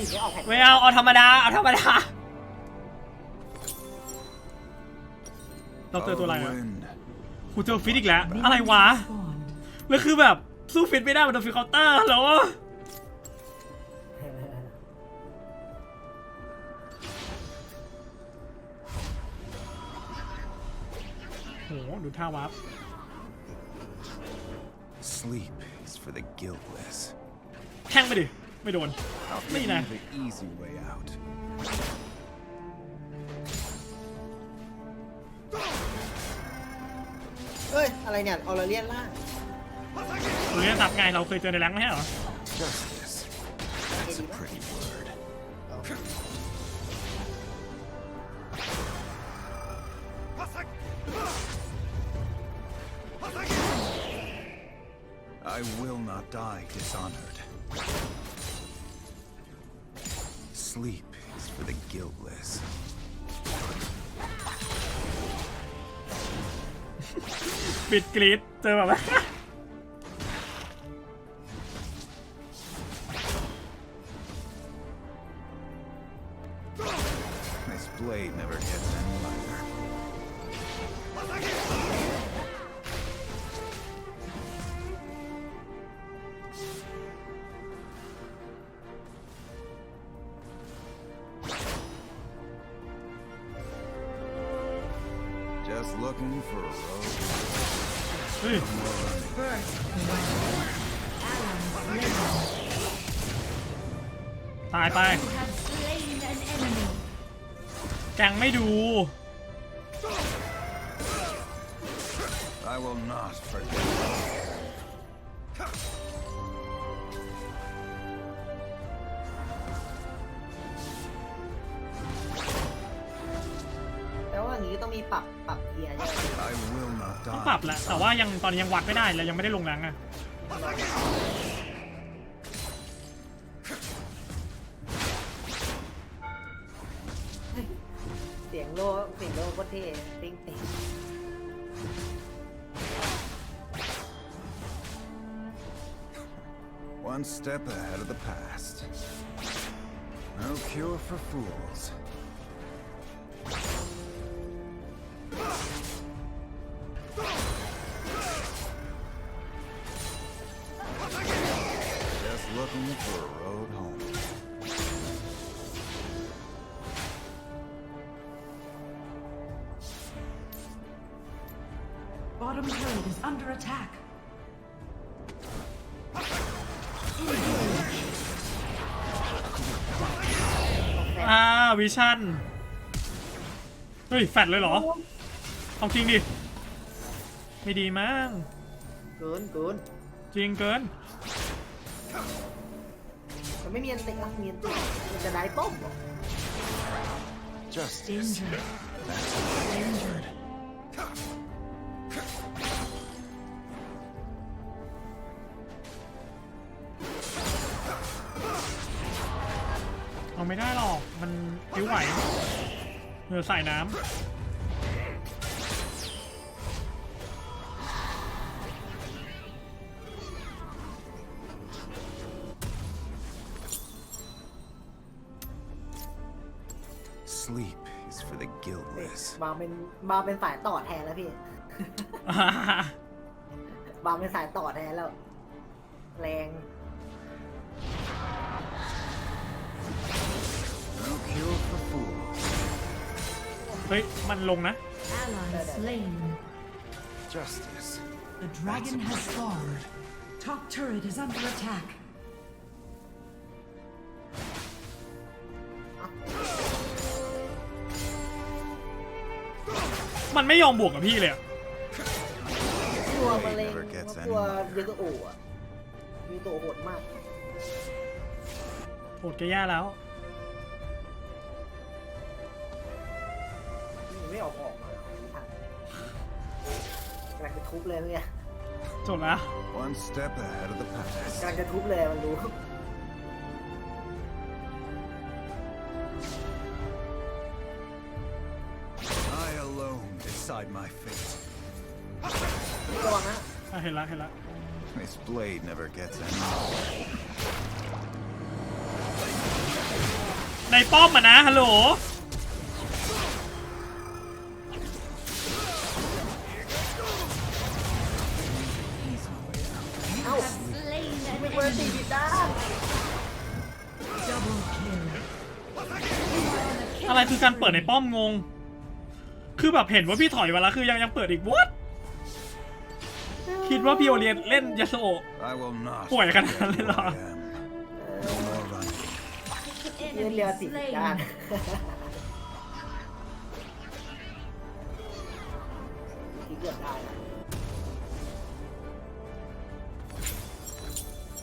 ปักแล้วทำไมถึงไม่ออกแผ่นไม่เอาเอาธรรมดาเอาธรรมดาเราเจอตัวอะไรอะ wind. กูเจอฟิตอีกแล้ว อะไรวะแล้วคือแบบสู้ฟิตไม่ได้มันโดนฟิตเคาน์เตอร์แล้วอะโหดูท่าวับ Sleep is for the guiltless. แข้งไปดิ ไม่โดน I'll Me give nah. you the easy way out. เอ้ย อะไรเนี่ยออร์เลียนล่างตัวนี้ตับไงเราเคยเจอในแรงค์ไม่ใช่เหรอ Justice. That's a pretty Sleep is for the guiltless. ปิดกรีดเจอแบบ Just looking for a road. เฮ้ย ตายไป have slain an enemy. แกงไม่ดู I will not forget. ต่ว่าอย่างนี้ต้องมีปรับปรับเกียร์ใช่ไหม I will not ต้อง die. ปรับแหละแต่ว่ายังตอนนี้ยังวัดไม่ได้เลยยังไม่ได้ลงแรงอะเสียงโลเสียงโลก็เท่ติ๊งติ๊ง One step ahead of the past. No cure for fools. Bottom turret is under attack. อ่าวิชั่น เฮ้ย แฟดเลยเหรอเอาจริงดิ ไม่ดีมั้งเกินเกินจริงเกิน มันไม่มีอันติอะมีอันติมันจะได้ป้อมเหรอ Justice. Danger. That's a Danger. ไม่ได้หรอก มันผิวไหวเออใส่น้ Sleep is for the guiltless. บางเป็นบางเป็นสายต่อแทนแล้วพี่ำบางเป็นสายต่อแทนแล้ว แรง เฮ้ย มันลงนะ Ally slain. Justice. The dragon has spawned. Top turret is under attack. มันไม่ยอมบวกกับพี่เลยอะตัวมะเร็ง Never gets ตัว any เยอะก็โอ้อะมีตัวโหดมาก โหดแกย่าแล้ว ไม่ออกออกมาไม่ทันกำลังจะทุบเลยเมื่อกี้ จบแล้ว One step ahead of the past. กำลังจะทุบเลยมันรู้ I alone decide my fate. ระวังนะอะเห็นละเห็นละ This blade never gets any. ในป้อมอะนะฮัลโหล คือการเปิดในป้อมงง คือแบบเห็นว่าพี่ถอยมาแล้วคือยังยังเปิดอีกวัดคิดว่าพี่โอเลียนเล่นยาสโอะ I will not ป่วยขนาด forget นั้นเลยเหรอ who I am. No more running. เล่นเรือติดผิดด้าน Slain. ที่เกือบได้นะ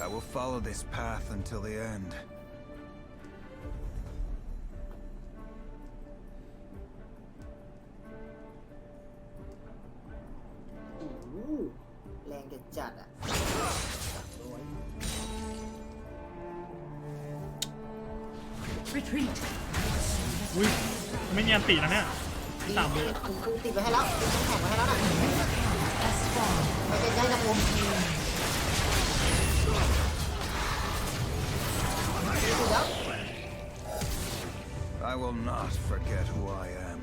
I will follow this path until the end. อุ้ยไม่มีอันตีนะเนี่ยสามเลยคุณคุณติดไว้ให้แล้วคุณต้องแข่งไว้ให้แล้วน่ะ Has fallen. ไม่เป็นได้นะผมติดแล้ว I will not forget who I am.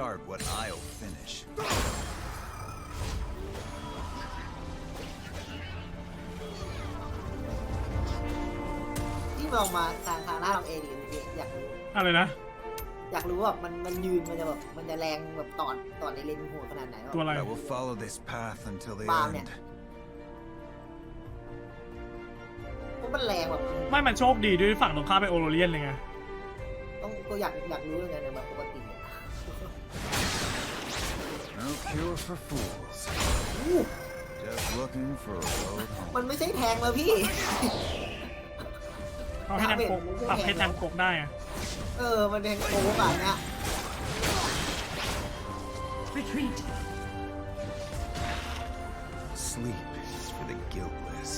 Start what I'll finish. ที่ลองมาทางทางหน้าลองเอดีพี่อยากรู้อะไรนะ อยากรู้ว่ามันมันยืนมันจะแบบมันจะแรงแบบตอนตอนในเลนโหดขนาดไหนวะ ตัวอะไร I will follow this path until the Bomb end. เพราะมันแรงแบบไม่มันโชคดีด้วยฝั่งตรงข้ามไปโอโรเลียนเลยไงต้องก็อยากอยากรู้เหมือนกันนะแบบปกติอะ No cure for fools. อู้ Just looking for a road home. มันไม่ใช่แทงแล้วพี่ เขาให้แทงโกกปรับให้แทงโกกได้อะ เออ มันเป็นโอ้แบบเนี้ย Retreat. Sleep is for the guiltless.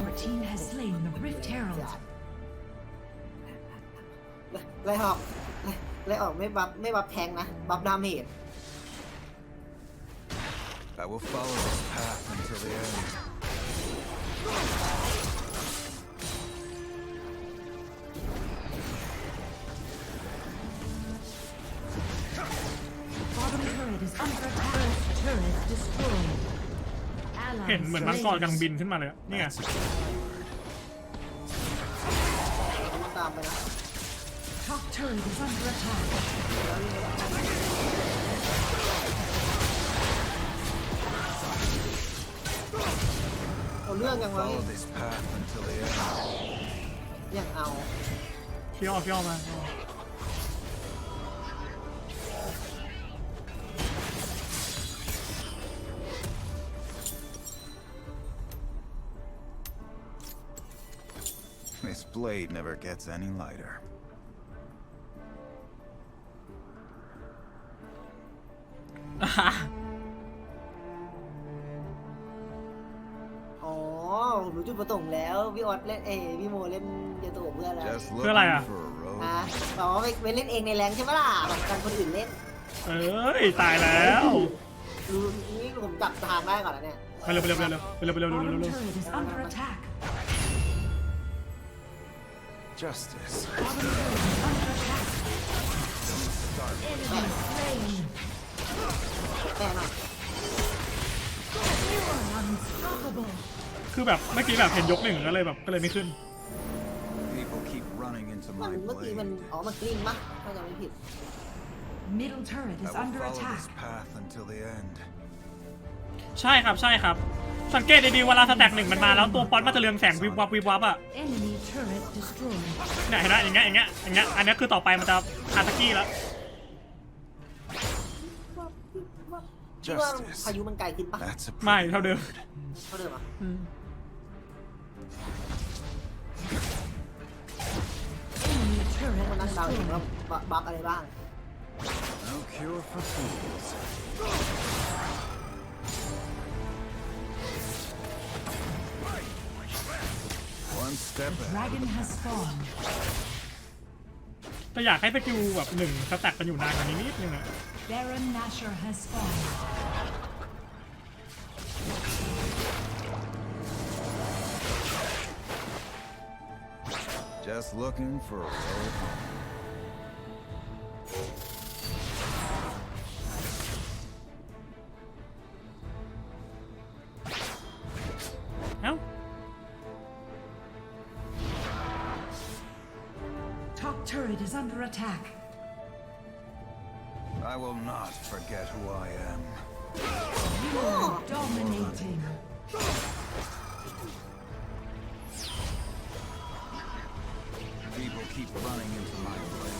Your team has slain the Rift Herald. ไล่ออก ไล่ออกไม่บัฟไม่บัฟแทงนะ บัฟดาเมจ I will follow this path until the end. Bottom turret is under attack. Turret destroyed. เห็น Ally เหมือนมังกร slain. กำลังบินขึ้นมาเลยอะนี่ไง That's a ต้องตามไปนะ Top turret is under attack. เอาเรื่องยังไง follow this path until the end. ยังเอา พี่อ้อพี่อ้อมา This blade never gets any lighter. อ๋อผมรู้จุดประสงค์แล้วพี่ออสเล่นเอยพี่โมเล่นเยาตัวเพื่อนแล้ว Just Feel looking like a- for a road นะบอกว่าไปไปเล่นเองในแรงใช่ไหมล่ะแบบกันคนอื่นเล่นเอ้ยตายแล้วรู้นี่ผมจับทางได้ก่อนแล้วเนี่ยไปเร็วไปเร็วไปเร็วไปเร็วไปเร็วไปเร็วไป Bottom เร็ว turret is under attack. Justice. Bottom turret is under attack. Enemy slain. แน่นอน You are unstoppable. คือแบบเมื่อกี้แบบเห็นยกหนึ่งก็เลยแบบก็เลยไม่ขึ้น People keep running into มัน my เมื่อกี้มัน blade. อ๋อมันกลิ้งปะถ้าจำไม่ผิด Middle turret I is will under follow attack. this path until the end. ใช่ครับใช่ครับ สังเกตดีๆเวลาสแต็กหนึ่งมันมาแล้วตัวป๊อตมันจะเรืองแสงวิบวับวิบวับอะ Enemy turret destroyed. เนี่ยเห็นไหมอย่างเงี้ยอย่างเงี้ยอย่างเงี้ยอันนี้คือต่อไปมันจะคาตากี้แล้ว คิดว่า Justice. พายุมันไกลขึ้นปะ That's a ไม่ pretty เท่าเดิมเท่าเดิมอะอืม Enemy มัน turret นั่งเดาเอง destroyed. ว่าบัฟอะไรบ้าง No cure for fools. Once step The ahead. dragon has spawned. แต่อยากให้สกิลแบบหนึ่งสแต็กกันอยู่นานกว่านี้นิดนึงอะ Baron Nashor has spawned. Top turret is under attack. I will not forget who I am. Dominating. People keep running into my way.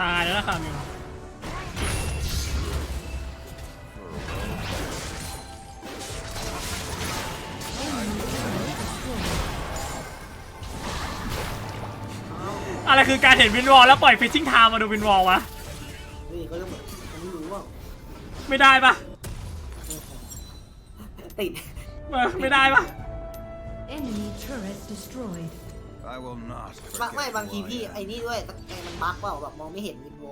ตายแล้วล่ะค่ะมิว อะไรคือการเห็นวินวอลแล้วปล่อยฟิชชิ่งไทม์มาดูวินวอลวะ นี่เขาเรื่องผมไม่รู้ว่าไม่ได้ปะติดเออไม่ได้ปะ Enemy turret destroyed. I will not บาง forget ไม่บางที who I พี่ am. ไอ้นี่ด้วยไอ้มันบั๊กเปล่าแบบมองไม่เห็นวินโว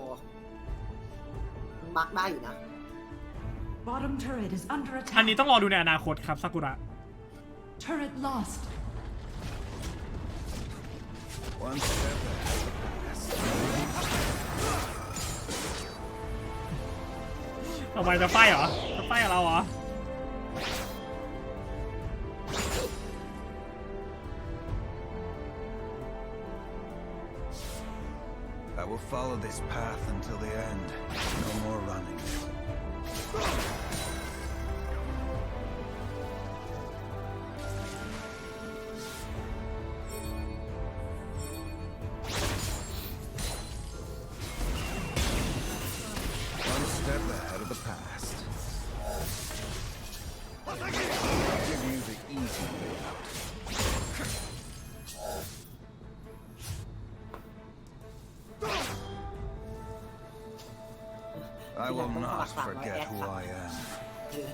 มันบั๊กได้อยู่นะ Bottom turret is under อันนี้ attack. ต้องรอดูในอนาคตครับซากุระ Turret lost. One step ahead. ต่อไปจะไฟเหรอ จะไฟกับเราเหรอ I will follow this path until the end. No more running. I will not forget who I am. คือ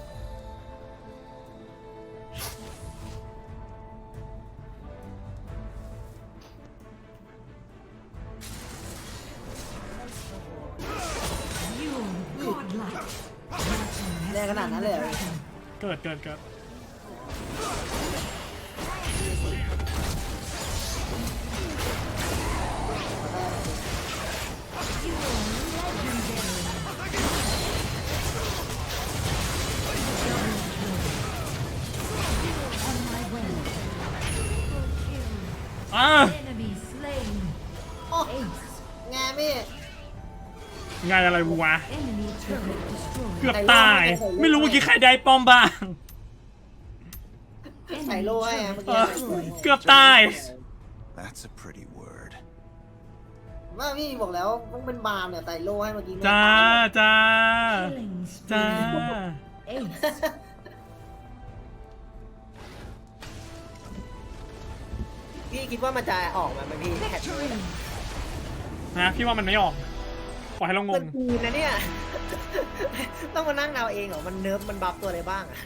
You godlike. Martin has แรงขนาด slain นั้น the เลยเหรอ dragon. เกิดเกิดเกิด ไงอะไรวะ Enemy turret destroyed. เกือบตาย ไม่รู้เมื่อกี้ใครได้ป้อมบ้าง ใส่ Enemy โล่ให้อะ turret เมื่อเอกี้อเกือบตาย That's a pretty word. ว่าพี่บอกแล้วต้องเป็นบาร์มเนี่ยใส่โล่ให้เมื่อกี้ไม่จ้าตายจ้า killing จ้า spree. Ace. พี่คิดว่ามันจะออกมาไหมพี่แพท Victory. นะพี่ว่ามันไม่ออก ปล่อให้เรางมันดีนะเนี่ย ต้องมานั่งเอาเองเหรอ มันเนิร์ฟมันบัฟตัวอะไรบ้างอะ